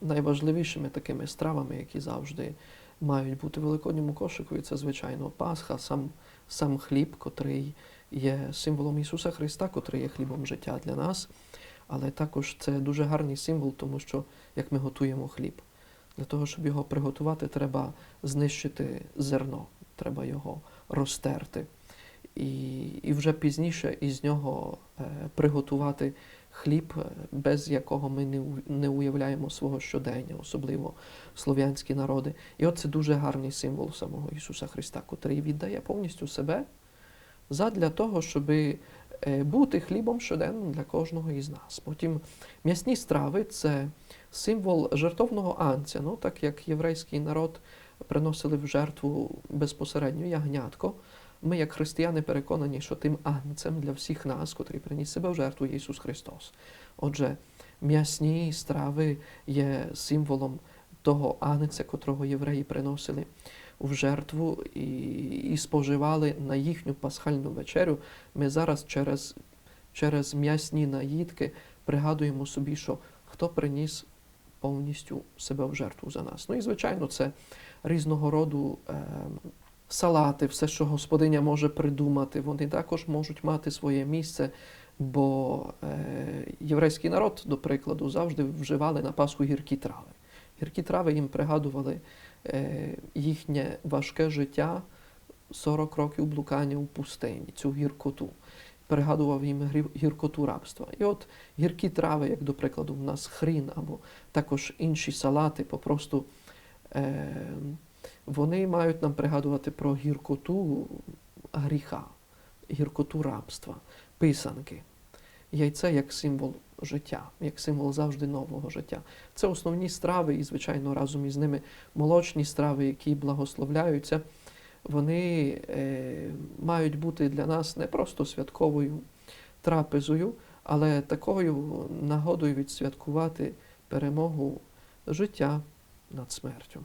найважливішими такими стравами, які завжди мають бути в великодньому кошику, і це, звичайно, Пасха, сам, сам хліб, котрий є символом Ісуса Христа, котрий є хлібом життя для нас. Але також це дуже гарний символ, тому що як ми готуємо хліб. Для того, щоб його приготувати, треба знищити зерно, треба його розтерти. І, і вже пізніше із нього е, приготувати хліб, е, без якого ми не, уявляємо свого щодення, особливо слов'янські народи. І от це дуже гарний символ самого Ісуса Христа, котрий віддає повністю себе задля того, щоб бути хлібом щоденним для кожного із нас. Потім м'ясні страви це символ жертовного анця, ну, так як єврейський народ приносили в жертву безпосередньо ягнятко. Ми, як християни, переконані, що тим агнцем для всіх нас, котрий приніс себе в жертву, Ісус Христос. Отже, м'ясні страви є символом того агнця, котрого євреї приносили в жертву і, і споживали на їхню пасхальну вечерю. Ми зараз через, через м'ясні наїдки пригадуємо собі, що хто приніс повністю себе в жертву за нас. Ну і звичайно, це різного роду е, салати, все, що господиня може придумати, вони також можуть мати своє місце. Бо е, єврейський народ, до прикладу, завжди вживали на Пасху гіркі трави. Гіркі трави їм пригадували е, їхнє важке життя 40 років блукання у пустині, цю гіркоту. Пригадував їм гіркоту рабства. І от гіркі трави, як до прикладу, в нас хрін або також інші салати, попросту е, вони мають нам пригадувати про гіркоту гріха, гіркоту рабства, писанки. Яйце як символ життя, як символ завжди нового життя. Це основні страви, і, звичайно, разом із ними молочні страви, які благословляються, вони е, мають бути для нас не просто святковою трапезою, але такою нагодою відсвяткувати перемогу життя над смертю.